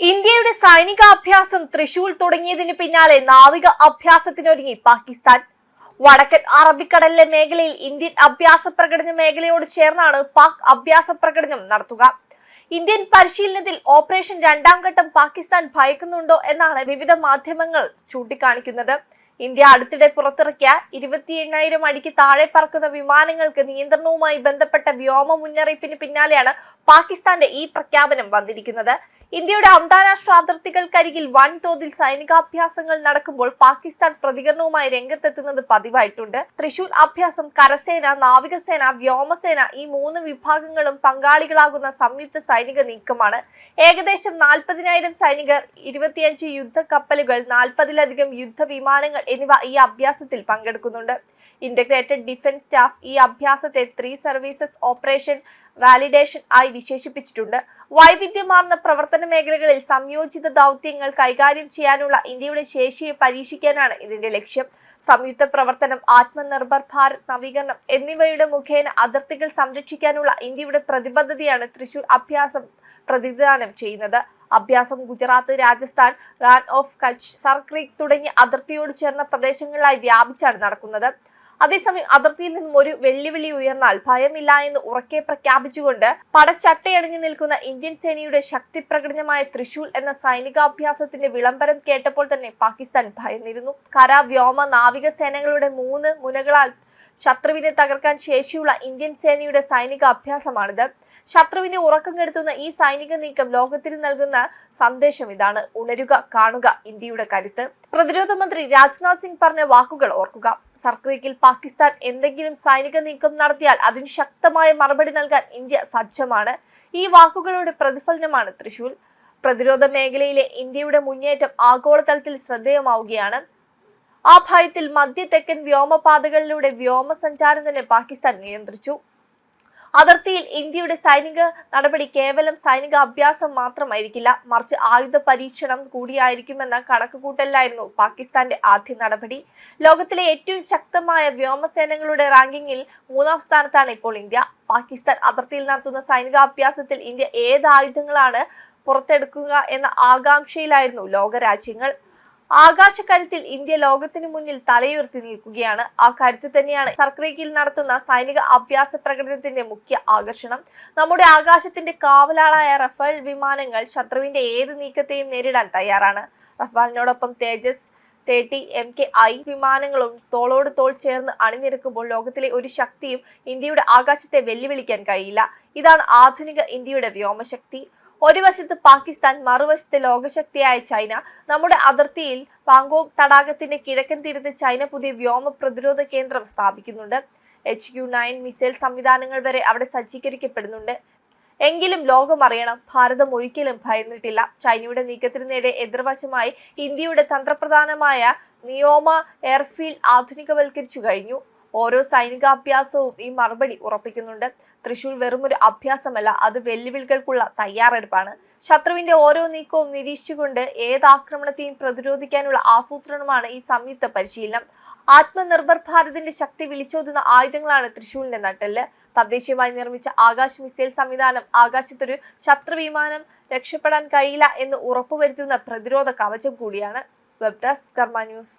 ഇന്ത്യയുടെ സൈനിക അഭ്യാസം തൃശൂർ തുടങ്ങിയതിന് പിന്നാലെ നാവിക അഭ്യാസത്തിനൊരുങ്ങി പാകിസ്ഥാൻ. വടക്കൻ അറബിക്കടലിലെ മേഖലയിൽ ഇന്ത്യൻ അഭ്യാസ പ്രകടന മേഖലയോട് ചേർന്നാണ് പാക് അഭ്യാസ പ്രകടനം നടത്തുക. ഇന്ത്യൻ പരിശീലനത്തിൽ ഓപ്പറേഷൻ രണ്ടാം ഘട്ടം പാകിസ്ഥാൻ ഭയക്കുന്നുണ്ടോ എന്നാണ് വിവിധ മാധ്യമങ്ങൾ ചൂണ്ടിക്കാണിക്കുന്നത്. ഇന്ത്യ അടുത്തിടെ പുറത്തിറക്കിയ ഇരുപത്തി എണ്ണായിരം അടിക്ക് താഴെ പറക്കുന്ന വിമാനങ്ങൾക്ക് നിയന്ത്രണവുമായി ബന്ധപ്പെട്ട വ്യോമ മുന്നറിയിപ്പിന് പിന്നാലെയാണ് പാകിസ്ഥാന്റെ ഈ പ്രഖ്യാപനം വന്നിരിക്കുന്നത്. ഇന്ത്യയുടെ അന്താരാഷ്ട്ര അതിർത്തികൾക്കരികിൽ വൻതോതിൽ സൈനികാഭ്യാസങ്ങൾ നടക്കുമ്പോൾ പാകിസ്ഥാൻ പ്രതികരണവുമായി രംഗത്തെത്തുന്നത് പതിവായിട്ടുണ്ട്. തൃശൂർ അഭ്യാസം കരസേന നാവികസേന വ്യോമസേന ഈ മൂന്ന് വിഭാഗങ്ങളും പങ്കാളികളാകുന്ന സംയുക്ത സൈനിക നീക്കമാണ്. ഏകദേശം നാൽപ്പതിനായിരം സൈനികർ ഇരുപത്തിയഞ്ച് യുദ്ധ കപ്പലുകൾ നാൽപ്പതിലധികം യുദ്ധവിമാനങ്ങൾ എന്നിവ ഈ അഭ്യാസത്തിൽ പങ്കെടുക്കുന്നുണ്ട്. ഇന്റഗ്രേറ്റഡ് ഡിഫൻസ് സ്റ്റാഫ് ഈ അഭ്യാസത്തെ ത്രീ സർവീസസ് ഓപ്പറേഷൻ വാലിഡേഷൻ ആയി വിശേഷിപ്പിച്ചിട്ടുണ്ട്. വൈവിധ്യമാർന്ന പ്രവർത്തന മേഖലകളിൽ സംയോജിത ദൗത്യങ്ങൾ കൈകാര്യം ചെയ്യാനുള്ള ഇന്ത്യയുടെ ശേഷിയെ പരീക്ഷിക്കാനാണ് ഇതിന്റെ ലക്ഷ്യം. സംയുക്ത പ്രവർത്തനം ആത്മനിർഭർ ഭാരത് നവീകരണം എന്നിവയുടെ മുഖേന അതിർത്തികൾ സംരക്ഷിക്കാനുള്ള ഇന്ത്യയുടെ പ്രതിബദ്ധതയാണ് തൃശൂർ അഭ്യാസം പ്രതിദാനം ചെയ്യുന്നത്. അഭ്യാസം ഗുജറാത്ത് രാജസ്ഥാൻ റാൻ ഓഫ് കച്ച് സർക്രീക് തുടങ്ങിയ അതിർത്തിയോട് ചേർന്ന പ്രദേശങ്ങളിലായി വ്യാപിച്ചാണ് നടക്കുന്നത്. അതേസമയം അതിർത്തിയിൽ നിന്നും ഒരു വെല്ലുവിളി ഉയർന്നാൽ ഭയമില്ല എന്ന് ഉറക്കെ പ്രഖ്യാപിച്ചുകൊണ്ട് പടച്ചട്ടയണിഞ്ഞു നിൽക്കുന്ന ഇന്ത്യൻ സേനയുടെ ശക്തി പ്രകടനമായ തൃശൂൽ എന്ന സൈനികാഭ്യാസത്തിന്റെ വിളംബരം കേട്ടപ്പോൾ തന്നെ പാകിസ്ഥാൻ ഭയന്നിരുന്നു. കര വ്യോമ നാവിക സേനകളുടെ മൂന്ന് മുനകളാൽ ശത്രുവിനെ തകർക്കാൻ ശേഷിയുള്ള ഇന്ത്യൻ സേനയുടെ സൈനിക അഭ്യാസമാണിത്. ശത്രുവിനെ ഉറക്കം കെടുത്തുന്ന ഈ സൈനിക നീക്കം ലോകത്തിന് നൽകുന്ന സന്ദേശം ഇതാണ്. ഉണരുക കാണുക ഇന്ത്യയുടെ കരുത്ത്. പ്രതിരോധ മന്ത്രി രാജ്നാഥ് സിംഗ് പറഞ്ഞ വാക്കുകൾ ഓർക്കുക. സർക്രീക്കിൽ പാകിസ്ഥാൻ എന്തെങ്കിലും സൈനിക നീക്കം നടത്തിയാൽ അതിന് ശക്തമായ മറുപടി നൽകാൻ ഇന്ത്യ സജ്ജമാണ്. ഈ വാക്കുകളുടെ പ്രതിഫലനമാണ് തൃശൂർ. പ്രതിരോധ മേഖലയിലെ ഇന്ത്യയുടെ മുന്നേറ്റം ആഗോളതലത്തിൽ ശ്രദ്ധേയമാവുകയാണ്. ആ ഭയത്തിൽ മധ്യ തെക്കൻ വ്യോമപാതകളിലൂടെ വ്യോമസഞ്ചാരം തന്നെ പാകിസ്ഥാൻ നിയന്ത്രിച്ചു. അതിർത്തിയിൽ ഇന്ത്യയുടെ സൈനിക നടപടി കേവലം സൈനിക അഭ്യാസം മാത്രമായിരിക്കില്ല. മറിച്ച് ആയുധ പരീക്ഷണം കൂടിയായിരിക്കുമെന്ന കണക്കുകൂട്ടലിലായിരുന്നു പാകിസ്ഥാന്റെ ആദ്യ നടപടി. ലോകത്തിലെ ഏറ്റവും ശക്തമായ വ്യോമസേനകളുടെ റാങ്കിങ്ങിൽ മൂന്നാം സ്ഥാനത്താണ് ഇപ്പോൾ ഇന്ത്യ. പാകിസ്ഥാൻ അതിർത്തിയിൽ നടത്തുന്ന സൈനിക അഭ്യാസത്തിൽ ഇന്ത്യ ഏത് ആയുധങ്ങളാണ് പുറത്തെടുക്കുക എന്ന ആകാംക്ഷയിലായിരുന്നു ലോകരാജ്യങ്ങൾ. ആകാശക്കരുത്തിൽ ഇന്ത്യ ലോകത്തിനു മുന്നിൽ തലയുയർത്തി നിൽക്കുകയാണ്. ആ കരുത്ത് തന്നെയാണ് സർക്രീക്കിൽ നടത്തുന്ന സൈനിക അഭ്യാസ പ്രകടനത്തിന്റെ മുഖ്യ ആകർഷണം. നമ്മുടെ ആകാശത്തിന്റെ കാവലാളായ റഫേൽ വിമാനങ്ങൾ ശത്രുവിന്റെ ഏത് നീക്കത്തെയും നേരിടാൻ തയ്യാറാണ്. റഫാലിനോടൊപ്പം Tejas thirty M K I വിമാനങ്ങളും തോളോട് തോൾ ചേർന്ന് അണിനിരക്കുമ്പോൾ ലോകത്തിലെ ഒരു ശക്തിയും ഇന്ത്യയുടെ ആകാശത്തെ വെല്ലുവിളിക്കാൻ കഴിയില്ല. ഇതാണ് ആധുനിക ഇന്ത്യയുടെ വ്യോമശക്തി. ഒരു വശത്ത് പാകിസ്ഥാൻ മറുവശത്ത് ലോകശക്തിയായ ചൈന. നമ്മുടെ അതിർത്തിയിൽ പാങ്കോങ് തടാകത്തിന്റെ കിഴക്കൻ തീരത്ത് ചൈന പുതിയ വ്യോമ പ്രതിരോധ കേന്ദ്രം സ്ഥാപിക്കുന്നുണ്ട്. എച്ച് ക്യു നയൻ മിസൈൽ സംവിധാനങ്ങൾ വരെ അവിടെ സജ്ജീകരിക്കപ്പെടുന്നുണ്ട്. എങ്കിലും ലോകം അറിയണം ഭാരതം ഒരിക്കലും ഭയന്നിട്ടില്ല. ചൈനയുടെ നീക്കത്തിന് നേരെ എതിർവശമായി ഇന്ത്യയുടെ തന്ത്രപ്രധാനമായ നിയോമ എയർഫീൽഡ് ആധുനികവൽക്കരിച്ചു കഴിഞ്ഞു. ഓരോ സൈനികാഭ്യാസവും ഈ മറുപടി ഉറപ്പിക്കുന്നുണ്ട്. തൃശൂർ വെറുമൊരു അഭ്യാസമല്ല അത് വെല്ലുവിളികൾക്കുള്ള തയ്യാറെടുപ്പാണ്. ശത്രുവിന്റെ ഓരോ നീക്കവും നിരീക്ഷിച്ചുകൊണ്ട് ഏത് ആക്രമണത്തെയും പ്രതിരോധിക്കാനുള്ള ആസൂത്രണമാണ് ഈ സംയുക്ത പരിശീലനം. ആത്മനിർഭർ ഭാരതിന്റെ ശക്തി വിളിച്ചോതുന്ന ആയുധങ്ങളാണ് തൃശൂരിന്റെ നട്ടെല്ല്. തദ്ദേശീയമായി നിർമ്മിച്ച ആകാശ് മിസൈൽ സംവിധാനം ആകാശത്തൊരു ശത്രു വിമാനം രക്ഷപ്പെടാൻ കഴിയില്ല എന്ന് ഉറപ്പുവരുത്തുന്ന പ്രതിരോധ കവചം കൂടിയാണ്. Web desk Karma news.